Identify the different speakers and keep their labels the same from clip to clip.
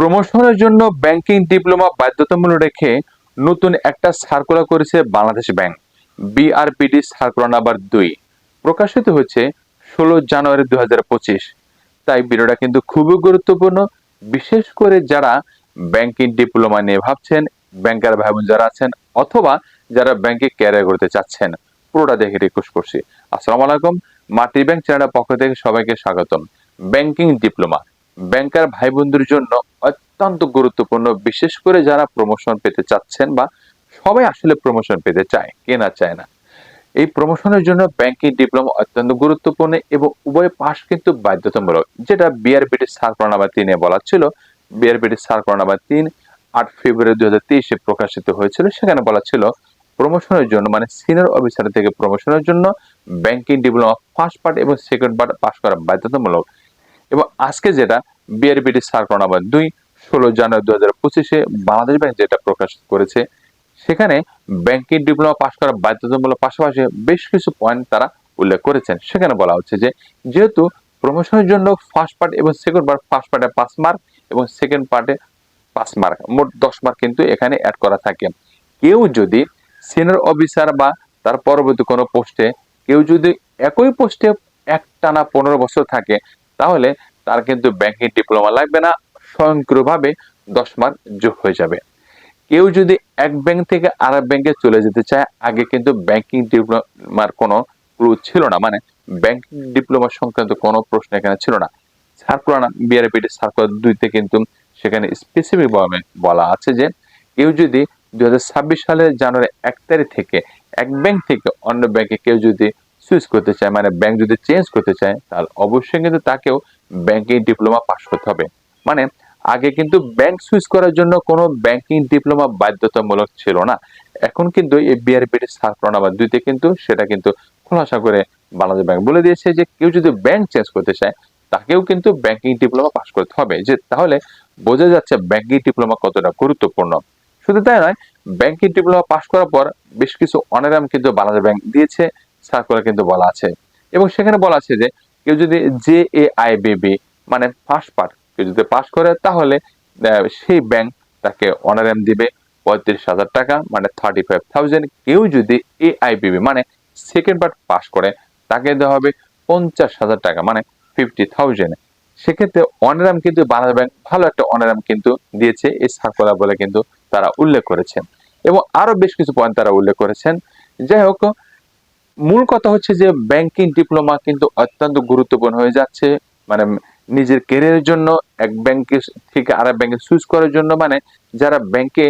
Speaker 1: প্রমোশনের জন্য banking diploma বাধ্যতামূলক রেখে নতুন একটা সার্কুলার করেছে Bangladesh bank BRPD circular number দুই। প্রকাশিত হয়েছে ষোলো জানুয়ারি দু হাজার পঁচিশ। তাই ভিডিওটা কিন্তু খুবই গুরুত্বপূর্ণ। বিশেষ করে যারা ব্যাংকিং ডিপ্লোমা নিয়ে ভাবছেন, ব্যাংকার ভাই বোন যারা আছেন, অথবা যারা ব্যাংকে ক্যারিয়ার করতে চাচ্ছেন, পুরোটা দেখে রিকোয়েস্ট করছি। আসসালামু আলাইকুম, মাটি ব্যাংক চ্যানেলের পক্ষ থেকে সবাইকে স্বাগতম। Banking diploma. ব্যাংকার ভাই বোনদের জন্য অত্যন্ত গুরুত্বপূর্ণ, বিশেষ করে যারা প্রমোশন পেতে চাচ্ছেন বা সবাই আসলে প্রমোশন পেতে চায়, কে না চায় না। এই প্রমোশনের জন্য ব্যাংকিং ডিপ্লোমা অত্যন্ত গুরুত্বপূর্ণ এবং উভয় পাশ কিন্তু বাধ্যতামূলক, যেটা বিআরপিটি সার্কুলার নাম্বার তিনে বলা ছিল। বিআরপিটি সার্কুলার নাম্বার তিন, আট ফেব্রুয়ারি দুই হাজার তেইশে প্রকাশিত হয়েছিল। সেখানে বলা ছিল প্রমোশনের জন্য মানে সিনিয়র অফিসার থেকে প্রমোশনের জন্য ব্যাংকিং ডিপ্লোমা ফার্স্ট পার্ট এবং সেকেন্ড পার্ট পাস করা বাধ্যতামূলক। এবং আজকে যেটা বিআরপিটি সার্কুলার দুই, ষোলো জানুয়ারি দু হাজার পঁচিশে বাংলাদেশ ব্যাংক যেটা প্রকাশ করেছে, সেখানে ব্যাংকিং ডিপ্লোমা পাশ করা বাধ্যতামূলক পাশাপাশি বেশ কিছু পয়েন্ট তারা উল্লেখ করেছেন। সেখানে বলা হচ্ছে যে, যেহেতু প্রমোশনের জন্য ফার্স্ট পার্ট এবং সেকেন্ড পার্ট ফার্স্ট পার্টে পাঁচ মার্ক এবং সেকেন্ড পার্টে পাঁচ মার্ক মোট দশ মার্ক কিন্তু এখানে অ্যাড করা থাকে। কেউ যদি সিনিয়র অফিসার বা তার পরবর্তী কোনো পোস্টে কেউ যদি একই পোস্টে এক টানা পনেরো বছর থাকে তাহলে তার কিন্তু ব্যাংকিং ডিপ্লোমা লাগবে না, স্বয়ংক্রিয়ভাবে দশ মার্ক যোগ হয়ে যাবে। কেউ যদি এক ব্যাংক থেকে আর এক ব্যাংকে চলে যেতে চায়, আগে কিন্তু ব্যাংকিং ডিপ্লোমার কোনো ক্লু ছিল না। মানে ব্যাংকিং ডিপ্লোমা সংক্রান্ত কোনো প্রশ্ন এখানে ছিল না। সার্কুলার বিআরপিটি সার্কুলার দুইতে কিন্তু সেখানে স্পেসিফিক ভাবে বলা আছে যে, কেউ যদি দুই হাজার ছাব্বিশ সালের জানুয়ারি এক তারিখ থেকে এক ব্যাংক থেকে অন্য ব্যাংকে কেউ যদি সুইচ করতে চায় মানে ব্যাংক যদি চেঞ্জ করতে চায়, তাহলে অবশ্যই কিন্তু তাকেও ব্যাংকিং ডিপ্লোমা পাস করতে হবে। মানে আগে কিন্তু ব্যাংক সুইচ করার জন্য কোনো ব্যাংকিং ডিপ্লোমা বাধ্যতামূলক ছিল না। এখন কিন্তু এই বিআরপিটি সার্কুলার দুইতে কিন্তু সেটা কিন্তু খোলাসা করে বাংলাদেশ ব্যাংক বলে দিয়েছে যে, কেউ যদি ব্যাংক চেঞ্জ করতে চায়, তাকেও কিন্তু ব্যাংকিং ডিপ্লোমা পাস করতে হবে। যে তাহলে বোঝা যাচ্ছে ব্যাংকিং ডিপ্লোমা কতটা গুরুত্বপূর্ণ। শুধু তাই নয় ব্যাংকিং ডিপ্লোমা পাস করার পর বেশ কিছু অনারাম কিন্তু বাংলাদেশ ব্যাংক দিয়েছে। সার্কুলার কিন্তু বলা আছে। এবং সেখানে বলা আছে যে, কেউ যদি জে এ আই বিবি মানে ফার্স্ট পার্ট কেউ যদি পাস করে, তাহলে সেই ব্যাংক তাকে অনারাম দিবে পঁয়ত্রিশ হাজার টাকা মানে থার্টি ফাইভ থাউজেন্ড কেউ যদি এ আইবিবি মানে সেকেন্ড পার্ট পাস করে, তাকে দেওয়া হবে পঞ্চাশ হাজার টাকা মানে ফিফটি থাউজেন্ড সেক্ষেত্রে অনারাম কিন্তু বাংলাদেশ ব্যাংক ভালো একটা অনারাম কিন্তু দিয়েছে, এই সার্কুলার বলে কিন্তু তারা উল্লেখ করেছেন। এবং আরও বেশ কিছু পয়েন্ট তারা উল্লেখ করেছেন। যাই হোক মূল কথা হচ্ছে যে ব্যাংকিং ডিপ্লোমা কিন্তু অত্যন্ত গুরুত্বপূর্ণ হয়ে যাচ্ছে। মানে নিজের ক্যারিয়ারের জন্য এক ব্যাংকে থেকে আর ব্যাংকে সুইচ করার জন্য মানে যারা ব্যাংকে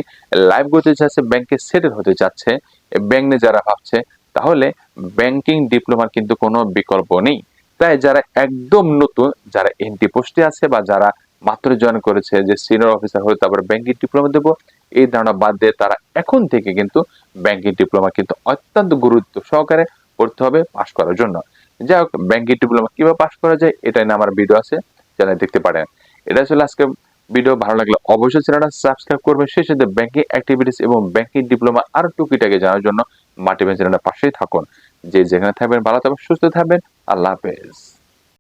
Speaker 1: লাইভ করতে চাচ্ছে ব্যাংকে সেটেল হতে চাচ্ছে ব্যাংক নিয়ে যারা ভাবছে, তাহলে ব্যাংকিং ডিপ্লোমার কিন্তু কোনো বিকল্প নেই। তাই যারা একদম নতুন, যারা এনটি পোস্টে আছে বা যারা মাত্র জয়েন করেছে যে সিনিয়র অফিসার হয়ে তারপর ব্যাংকিং ডিপ্লোমা দেবো এই ধারণা বাদ দিয়ে তারা এখন থেকে কিন্তু ব্যাংকিং ডিপ্লোমা কিন্তু অত্যন্ত গুরুত্ব সহকারে করতে হবে পাশ করার জন্য। যাই হোক ব্যাংকিং ডিপ্লোমা কীভাবে পাশ করা যায় এটা নিয়ে আমার ভিডিও আছে, চ্যানেল দেখতে পারেন। এটা ছিল আজকে ভিডিও ভালো লাগলে অবশ্যই চ্যানেলটা সাবস্ক্রাইব করবেন। সেই সাথে ব্যাংকিং অ্যাক্টিভিটিস এবং ব্যাংকিং ডিপ্লোমা আরও টুকিটাকে জানার জন্য মাটি চ্যানেলের পাশেই থাকুন। যে যেখানে থাকবেন, ভালো থাকবেন, সুস্থ থাকবেন, আল্লাহ হাফেজ।